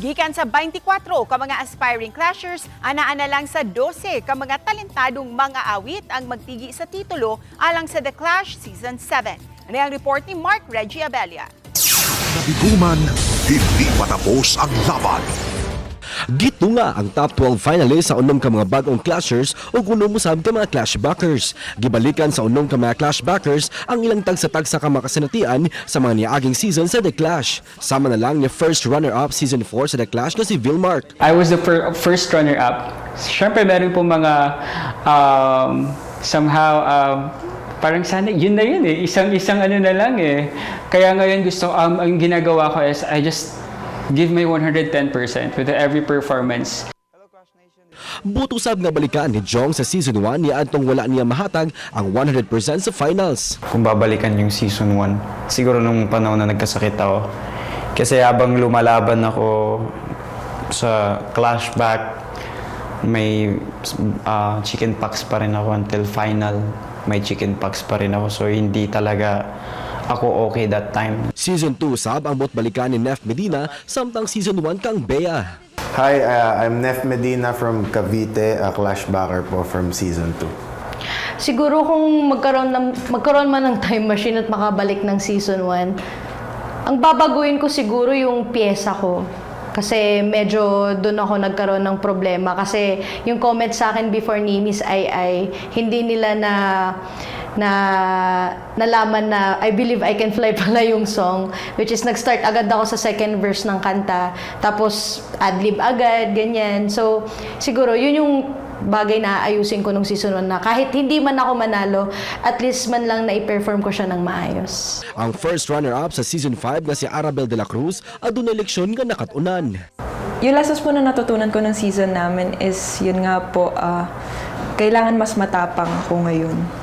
Gikan sa 24 ka mga aspiring clashers, ana-ana lang sa 12 ka mga talentadong mga awit ang magtigi sa titulo alang sa The Clash Season 7. Ano ang report ni Mark Reggie Abella? Nabiguman, hindi patapos ang laban. Dito nga ang top 12 finalists sa unong ka mga bagong clashers o unong musab ka mga clashbackers. Gibalikan sa unong ka mga clashbackers ang ilang tagsa-tagsa ka makasinatian sa mga niaging season sa The Clash. Sama na lang ni first runner-up season 4 sa The Clash na si Vilmark. I was the fir- first runner-up. Siyempre, meron po mga um, somehow um, parang sana yun na yun eh. Isang-isang ano na lang eh. Kaya ngayon gusto, um, ang ginagawa ko is I just give my 110% with every performance. Butusab nga balikan ni Jong sa season 1 niya antong wala niya mahatag ang 100% sa finals. kung babalikan yung season 1. Siguro nung panahon na nagkasakit ako. Kasi habang lumalaban ako sa clashback, may ah, chicken pox pa rin ako until final. May chicken pox pa rin ako. So hindi talaga ako okay that time. Season 2 sab ang bot balikan ni Nef Medina samtang season 1 kang Bea. Hi, uh, I'm Nef Medina from Cavite, a clashbacker po from season 2. Siguro kung magkaroon, ng, magkaroon man ng time machine at makabalik ng season 1, ang babaguhin ko siguro yung pyesa ko. Kasi medyo doon ako nagkaroon ng problema. Kasi yung comment sa akin before ni Miss Ai ay hindi nila na na nalaman na I believe I can fly pala yung song which is nag-start agad ako sa second verse ng kanta tapos adlib agad ganyan so siguro yun yung bagay na ayusin ko nung season 1 na kahit hindi man ako manalo, at least man lang na i-perform ko siya ng maayos. Ang first runner-up sa season 5 na si Arabel de la Cruz aduna eleksyon nga nakatunan. Yung lessons po na natutunan ko ng season namin is yun nga po, ah, kailangan mas matapang ako ngayon.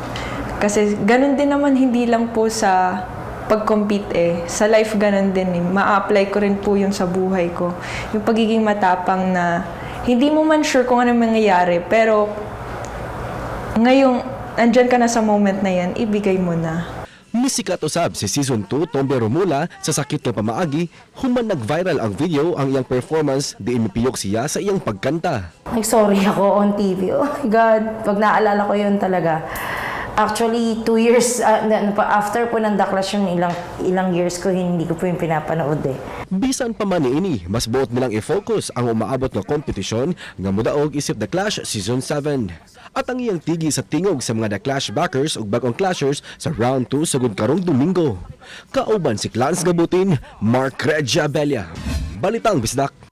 Kasi ganun din naman hindi lang po sa pag-compete eh. Sa life ganun din eh. Ma-apply ko rin po yun sa buhay ko. Yung pagiging matapang na hindi mo man sure kung ano mangyayari, pero ngayong andyan ka na sa moment na yan, ibigay mo na. Misikat usab si season 2 Tombe Romula sa sakit ng pamaagi human nag-viral ang video ang iyang performance di imipiyok siya sa iyang pagkanta. Nag-sorry ako on TV. Oh my God. Pag naalala ko yun talaga. Actually, two years, pa- after po ng Daklas yung ilang, ilang years ko, hindi ko po yung pinapanood eh. Bisan pa man niini, mas buot nilang i-focus ang umaabot nga kompetisyon nga mudaog isip The Clash Season 7. At ang iyang tigi sa tingog sa mga The Clash backers ug bagong clashers sa round 2 sugod karong Domingo. Kauban si Clans Gabutin, Mark Regia Abella. Balitang Bisdak.